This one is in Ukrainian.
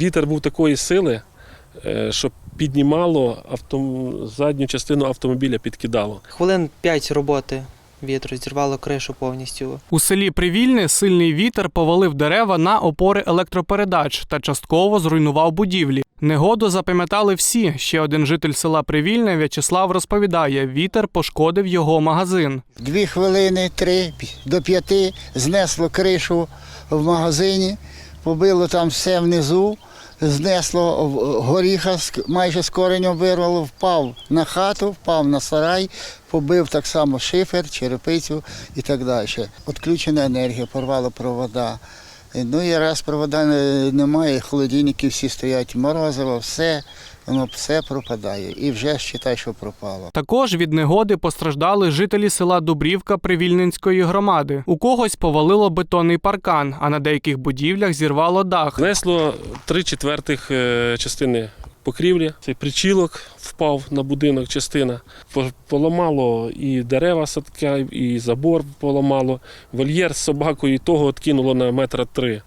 Вітер був такої сили, е, що піднімало авто... задню частину автомобіля підкидало. Хвилин 5 роботи вітру зірвало кришу повністю. У селі Привільне сильний вітер повалив дерева на опори електропередач та частково зруйнував будівлі. Негоду запам'ятали всі. Ще один житель села Привільне В'ячеслав розповідає, вітер пошкодив його магазин. Дві хвилини, три до п'яти знесло кришу в магазині, побило там все внизу, знесло в- горіха, майже з коренем вирвало, впав на хату, впав на сарай, побив так само шифер, черепицю і так далі. Отключена енергія, порвало провода. Ну і раз провода немає, холодильники всі стоять, морозиво, все, воно все пропадає. І вже вважай, що пропало. Також від негоди постраждали жителі села Дубрівка Привільненської громади. У когось повалило бетонний паркан, а на деяких будівлях зірвало дах. Несло три четвертих е, частини покрівлі. Цей причілок впав на будинок частина. По- Поламало і дерева садка, і забор поламало. Вольєр з собакою того откинуло на метра три.